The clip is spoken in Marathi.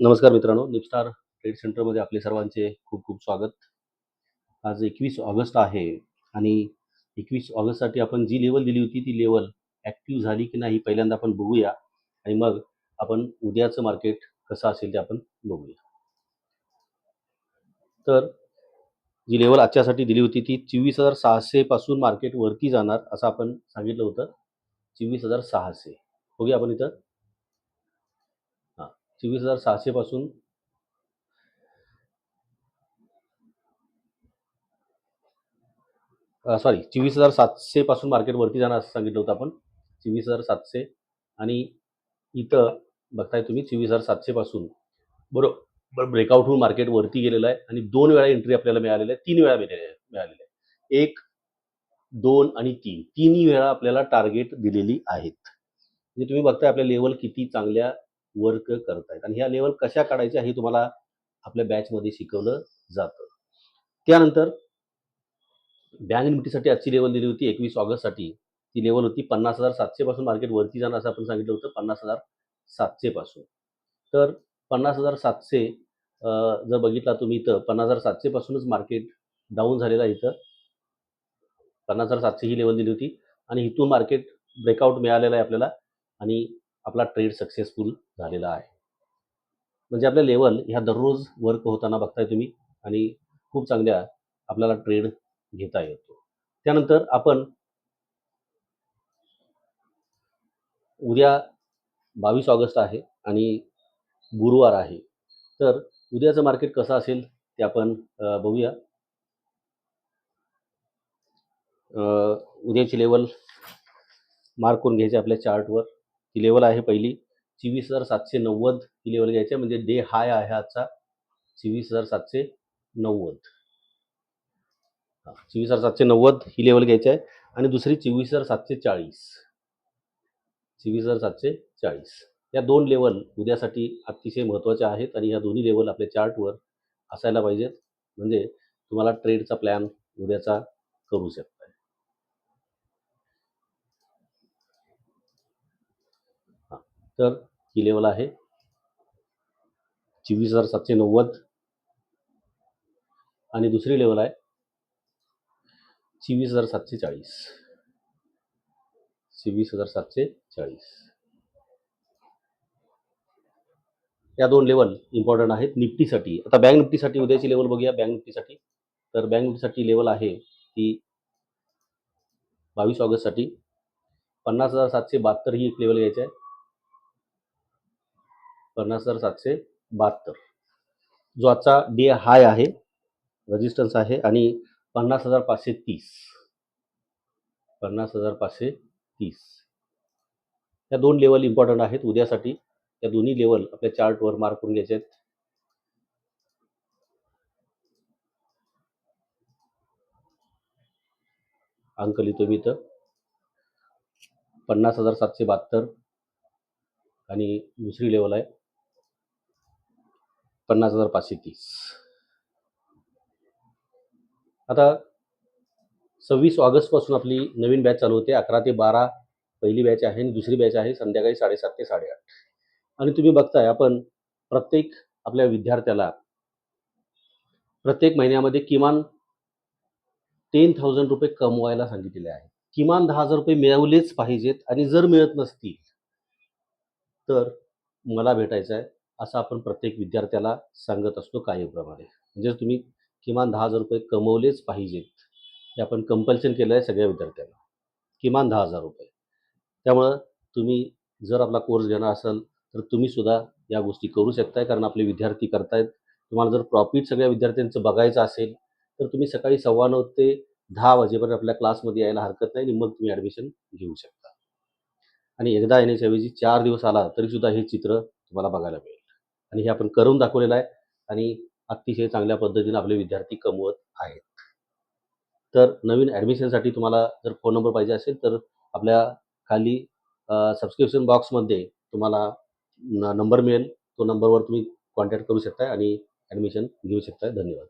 नमस्कार मित्रांनो निपस्टार ट्रेड सेंटरमध्ये आपले सर्वांचे खूप खूप स्वागत. आज एकवीस ऑगस्ट आहे आणि एकवीस ऑगस्टसाठी आपण जी लेवल दिली होती ती लेवल ॲक्टिव्ह झाली की नाही पहिल्यांदा आपण बघूया. आणि मग आपण उद्याचं मार्केट कसं असेल ते आपण बघूया. तर जी लेवल आजच्यासाठी दिली होती ती चोवीस हजार सहाशेपासून मार्केट वरती जाणार असं आपण सांगितलं होतं. चोवीस हजार सहाशे. बघूया आपण इथं. चोवीस हजार सहाशेपासून सॉरी चोवीस हजार सातशेपासून मार्केटवरती जाणार असं सांगितलं होतं आपण. चोवीस हजार सातशे आणि इथं बघताय तुम्ही चोवीस हजार सातशेपासून बरोबर ब्रेकआउट होऊन मार्केट वरती गेलेलं आहे आणि दोन वेळा एंट्री आपल्याला मिळालेली आहे तीन वेळा मिळालेल्या आहे. एक दोन आणि तीन तिन्ही वेळा आपल्याला टार्गेट दिलेली आहेत. म्हणजे तुम्ही बघताय आपल्या लेवल किती चांगल्या वर्क करतायत. आणि ह्या लेवल कशा काढायच्या हे तुम्हाला आपल्या बॅचमध्ये शिकवलं जातं. त्यानंतर बँक निफ्टीसाठी आजची लेवल दिली होती एकवीस ऑगस्टसाठी. ती लेवल होती पन्नास हजार सातशे पासून मार्केट वरती जाणं असं आपण सांगितलं होतं पन्नास हजार सातशे पासून. तर पन्नास हजार सातशे जर बघितला तुम्ही इथं पन्नास हजार सातशे पासूनच मार्केट डाऊन झालेला आहे इथं. पन्नास हजार सातशे ही लेवल दिली होती. आणि इथून मार्केट ब्रेकआउट मिळालेला आहे आपल्याला. आणि आपला ट्रेड सक्सेसफुल झालेला आहे. म्हणजे आपल्या लेवल ह्या दररोज वर्क होताना बघताय तुम्ही आणि खूप चांगल्या आपल्याला ट्रेड घेता येतो. त्यानंतर आपण उद्या बावीस ऑगस्ट आहे आणि गुरुवार आहे. तर उद्याचं मार्केट कसं असेल ते आपण बघूया. उद्याची लेवल मार्क करून घ्यायचे आपल्या चार्टवर ही लेवल आहे पहिली. चोवीस हजार सातशे नव्वद ही लेवल घ्यायची आहे. म्हणजे डे हाय आहे आजचा. चोवीस हजार सातशे नव्वद. चोवीस हजार सातशे नव्वद ही लेवल घ्यायची आहे. आणि दुसरी चोवीस हजार सातशे चाळीस. चोवीस हजार सातशे चाळीस. या दोन लेवल उद्यासाठी अतिशय महत्त्वाच्या आहेत आणि या दोन्ही लेवल आपल्या चार्टवर असायला पाहिजेत. म्हणजे तुम्हाला ट्रेडचा प्लॅन उद्याचा करू शकता हां तर ही लेवल आहे. चोवीस हजार सातशे नव्वद. आणि दुसरी लेवल आहे. चोवीस हजार सातशे चाळीस. चोवीस हजार सातशे चाळीस. या दोन लेवल इम्पॉर्टंट आहेत निफ्टीसाठी. आता बँक निफ्टीसाठी उद्याची लेवल बघूया. बँक निफ्टीसाठी. तर बँक निफ्टीसाठी लेवल आहे ती बावीस ऑगस्टसाठी. पन्नास हजार सातशे बहात्तर ही एक लेवल घ्यायची आहे. पन्नास हजार सातशे बहात्तर. जो आजचा डे हाय आहे रजिस्टन्स आहे आणि पन्नास हजार पाचशे तीस. पन्नास हजार पाचशे तीस. या दोन लेवल इम्पॉर्टंट आहेत. उद्यासाठी या दोन्ही लेवल आपल्या चार्टवर मार्क करून घ्यायचे आहेत. अंक लिहितो मी तर पन्नास हजार सातशे बहात्तर. आणि दुसरी लेवल आहे. पन्नास हजार पाचशे तीस. आता सव्वीस ऑगस्टपासून आपली नवीन बॅच चालू होते. अकरा ते बारा पहिली बॅच आहे आणि दुसरी बॅच आहे संध्याकाळी साडेसात ते साडेआठ. आणि तुम्ही बघताय आपण प्रत्येक आपल्या विद्यार्थ्याला प्रत्येक महिन्यामध्ये किमान टेन थाउजंड रुपये कमवायला सांगितलेले आहे. किमान दहा हजार रुपये मिळवलेच पाहिजेत आणि जर मिळत नसतील तर मला भेटायचं आहे असं आपण प्रत्येक विद्यार्थ्याला सांगत असतो कायमप्रमाणे. म्हणजे तुम्ही किमान दहा हजार रुपये कमवलेच पाहिजेत. हे आपण कंपल्शन केलं आहे सगळ्या विद्यार्थ्यांना. किमान दहा हजार रुपये. त्यामुळं तुम्ही जर आपला कोर्स घेणार असाल तर तुम्ही सुद्धा या गोष्टी करू शकताय कारण आपले विद्यार्थी करतायत. तुम्हाला जर प्रॉफिट सगळ्या विद्यार्थ्यांचं बघायचं असेल तर तुम्ही सकाळी सव्वा नऊ ते दहा वाजेपर्यंत आपल्या क्लासमध्ये यायला हरकत नाही आणि मग तुम्ही ॲडमिशन घेऊ शकता. आणि एकदा येण्याच्याऐवजी चार दिवस आला तरीसुद्धा हे चित्र तुम्हाला बघायला मिळेल. आणि हे आपण करून दाखवलेलं आहे. आणि अतिशय चांगल्या पद्धतीने आपले विद्यार्थी कमवत आहेत. तर नवीन ॲडमिशनसाठी तुम्हाला जर फोन नंबर पाहिजे असेल तर आपल्या खाली सबस्क्रिप्शन बॉक्समध्ये तुम्हाला न नंबर मिळेल. तो नंबरवर तुम्ही कॉन्टॅक्ट करू शकता आणि ॲडमिशन घेऊ शकता धन्यवाद.